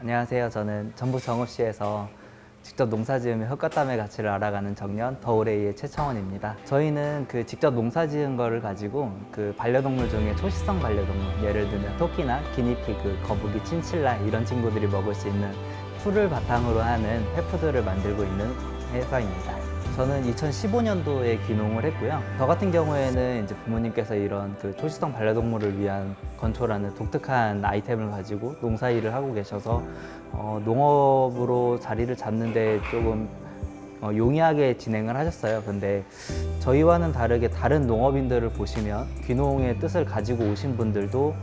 안녕하세요. 저는 전북 정읍시에서 직접 농사지으며 흙과 땀의 가치를 알아가는 정년 더우레이의 최청원입니다. 저희는 그 직접 농사지은 거를 가지고 그 반려동물 중에 초식성 반려동물 예를 들면 토끼나 기니피그, 거북이, 친칠라 이런 친구들이 먹을 수 있는 풀을 바탕으로 하는 페푸드를 만들고 있는 회사입니다. 저는 2015년도에 귀농을 했고요. 저 같은 경우에는 이제 부모님께서 이런 그 초식성 반려동물을 위한 건초라는 독특한 아이템을 가지고 농사 일을 하고 계셔서 어, 농업으로 자리를 잡는데 조금 어, 용이하게 진행을 하셨어요. 근데 저희와는 다르게 다른 농업인들을 보시면 귀농의 뜻을 가지고 오신 분들도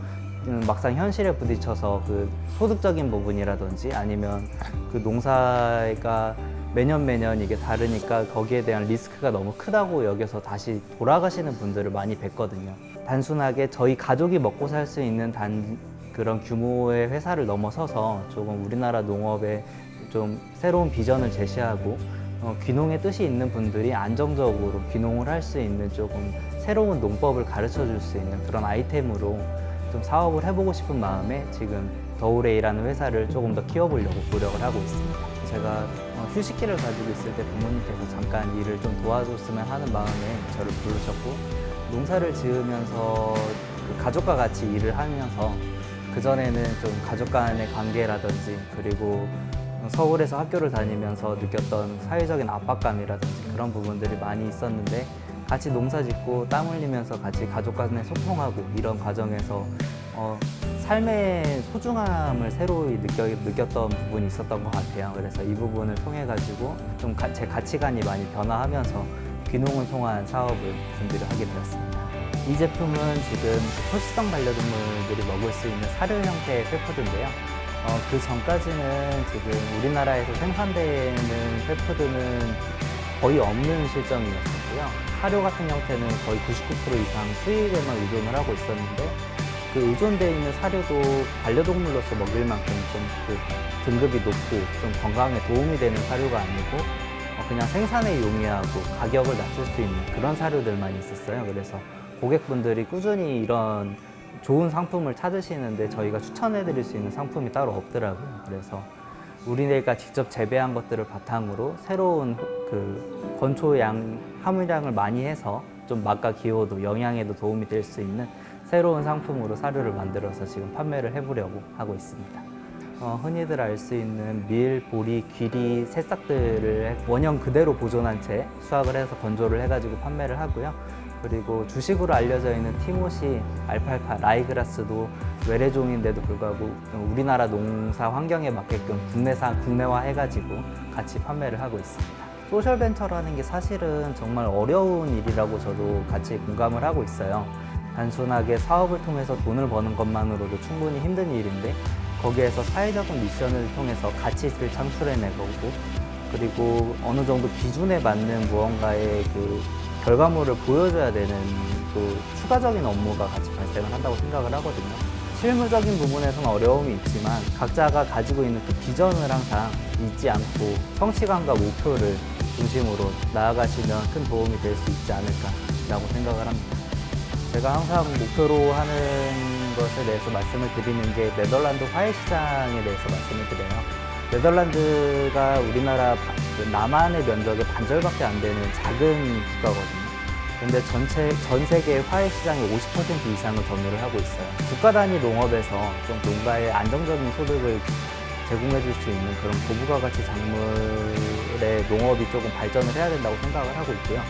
음, 막상 현실에 부딪혀서 그 소득적인 부분이라든지 아니면 그 농사가 매년 매년 이게 다르니까 거기에 대한 리스크가 너무 크다고 여겨서 다시 돌아가시는 분들을 많이 뵀거든요. 단순하게 저희 가족이 먹고 살 수 있는 단 그런 규모의 회사를 넘어서서 조금 우리나라 농업에 좀 새로운 비전을 제시하고 어, 귀농의 뜻이 있는 분들이 안정적으로 귀농을 할 수 있는 조금 새로운 농법을 가르쳐 줄 수 있는 그런 아이템으로 좀 사업을 해보고 싶은 마음에 지금 더우레이라는 회사를 조금 더 키워보려고 노력을 하고 있습니다. 제가 어, 휴식기를 가지고 있을 때 부모님께서 잠깐 일을 좀 도와줬으면 하는 마음에 저를 부르셨고 농사를 지으면서 그 가족과 같이 일을 하면서 그전에는 좀 가족 간의 관계라든지 그리고 서울에서 학교를 다니면서 느꼈던 사회적인 압박감이라든지 그런 부분들이 많이 있었는데 같이 농사 짓고 땀 흘리면서 같이 가족 간에 소통하고 이런 과정에서 어, 삶의 소중함을 새로이 느꼈던 부분이 있었던 것 같아요. 그래서 이 부분을 통해 가지고 좀 제 가치관이 많이 변화하면서 귀농을 통한 사업을 준비를 하게 되었습니다. 이 제품은 지금 초식성 반려동물들이 먹을 수 있는 사료 형태의 페푸드인데요. 어, 그 전까지는 지금 우리나라에서 생산되는 페푸드는 거의 없는 실정이었었고요. 사료 같은 형태는 거의 99% 이상 수입에만 의존을 하고 있었는데 그 의존되어 있는 사료도 반려동물로서 먹일 만큼 좀그 등급이 높고 좀 건강에 도움이 되는 사료가 아니고 어, 그냥 생산에 용이하고 가격을 낮출 수 있는 그런 사료들만 있었어요. 그래서 고객분들이 꾸준히 이런 좋은 상품을 찾으시는데 저희가 추천해 드릴 수 있는 상품이 따로 없더라고요. 그래서 우리네가 직접 재배한 것들을 바탕으로 새로운 그 건초양 함유량을 많이 해서 좀 맛과 기호도 영양에도 도움이 될 수 있는 새로운 상품으로 사료를 만들어서 지금 판매를 해보려고 하고 있습니다. 어, 흔히들 알 수 있는 밀, 보리, 귀리, 새싹들을 원형 그대로 보존한 채 수확을 해서 건조를 해가지고 판매를 하고요. 그리고 주식으로 알려져 있는 티모시, 알팔파, 라이그라스도 외래종인데도 불구하고 우리나라 농사 환경에 맞게끔 국내산, 국내화 해가지고 같이 판매를 하고 있습니다. 소셜 벤처라는 게 사실은 정말 어려운 일이라고 저도 같이 공감을 하고 있어요. 단순하게 사업을 통해서 돈을 버는 것만으로도 충분히 힘든 일인데 거기에서 사회적인 미션을 통해서 가치를 창출해내고 그리고 어느 정도 기준에 맞는 무언가의 그 결과물을 보여줘야 되는 또 추가적인 업무가 같이 발생을 한다고 생각을 하거든요. 실무적인 부분에서는 어려움이 있지만 각자가 가지고 있는 그 비전을 항상 잊지 않고 성취감과 목표를 중심으로 나아가시면 큰 도움이 될 수 있지 않을까라고 생각을 합니다. 제가 항상 목표로 하는 것에 대해서 말씀을 드리는 게 네덜란드 화해 시장에 대해서 말씀을 드려요. 네덜란드가 우리나라 바- 그 남한의 면적의 반절밖에 안 되는 작은 국가거든요. 근데 전체 전 세계 화해 시장의 50% 이상을 점유를 하고 있어요. 국가 단위 농업에서 좀 농가의 안정적인 소득을 제공해 줄 수 있는 그런 고부가 가치 작물의 농업이 조금 발전을 해야 된다고 생각을 하고 있고요.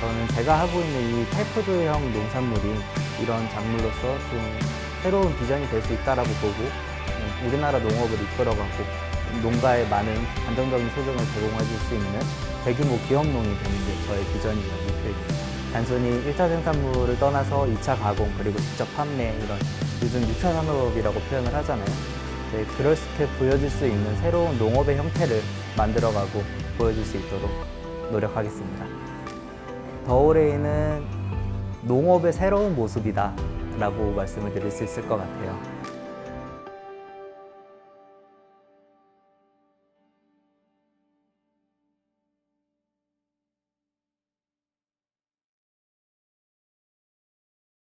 저는 제가 하고 있는 이 페푸드형 농산물이 이런 작물로서 좀 새로운 비전이 될 수 있다라고 보고 음, 우리나라 농업을 이끌어가고 농가에 많은 안정적인 소득을 제공해 줄수 있는 대규모 기업농이 되는 게 저의 비전이고 목표입니다. 단순히 1차 생산물을 떠나서 2차 가공 그리고 직접 판매 이런 요즘 6차 산업이라고 표현을 하잖아요. 네, 그렇게 보여줄 수 있는 새로운 농업의 형태를 만들어가고 보여줄 수 있도록 노력하겠습니다. 더오레이는 농업의 새로운 모습이다 라고 말씀을 드릴 수 있을 것 같아요.